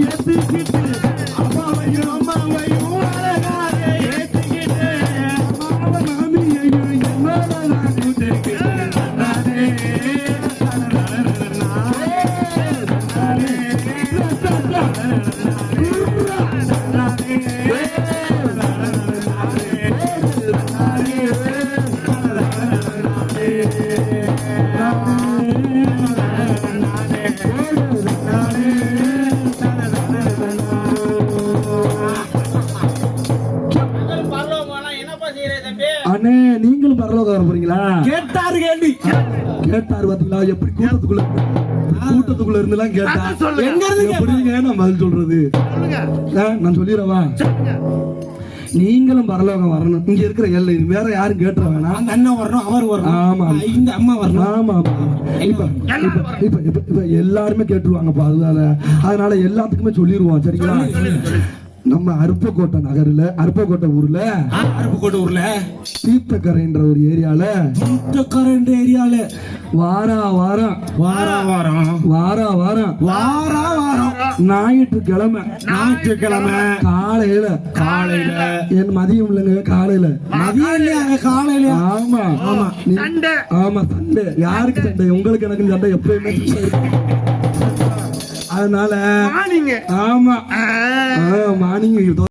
ஏத்துக்கிட்டு அப்பாவையும் அண்ணே நீங்களும் பரலோகம் வர போறீங்களா? கேட்டாரு கேள்வி. கேட்டாரு பாத்தீங்களா? எப்படி கூட்டத்துக்குள்ள கூட்டத்துக்குள்ள இருந்தெல்லாம் கேட்டா எங்க இருந்து எப்படிங்க நான் பதில் சொல்றது? நான் சொல்லிடவா? நீங்களும் பரலோகம் வரணும். இங்க இருக்கிற எல்லை வேற யாரும் கேட்டுற வேணாம் அந்த அண்ணன் வரணும் அவர் வரணும். ஆமா. இந்த அம்மா வரணும். ஆமா ஆமா. இப்ப இப்ப இப்ப இப்ப இப்ப எல்லாருமே கேட்டுருவாங்கப்பா அதனால அதனால எல்லாத்துக்குமே சொல்லிடுவோம் சரிங்களா? நம்ம அருப்பக்கோட்டை நகர்ல அருப்பக்கோட்டை ஊர்ல அருப்புக்கோட்டை ஊர்ல? தீர்த்தக்கரைன்ற ஒரு ஏரியால கரண்ட் ஏரியால. வாரா வாரம் வாரா வாரம். வாரா வாரம். வாரா வாரம். ஞாயிற்றுக்கிழமை. ஞாயிற்றுக்கிழமை. காலையில. காலையில. என் மதியம் இல்லைங்க காலையில. மதியம் இல்லையா காலையில ஆமா ஆமா. சண்டை. ஆமா சண்டை. யாருக்கு சண்டை. உங்களுக்கு எனக்கு சண்டை. எப்பயுமே சண்டை இருக்கும். அதனால ஆமா மார்னிங்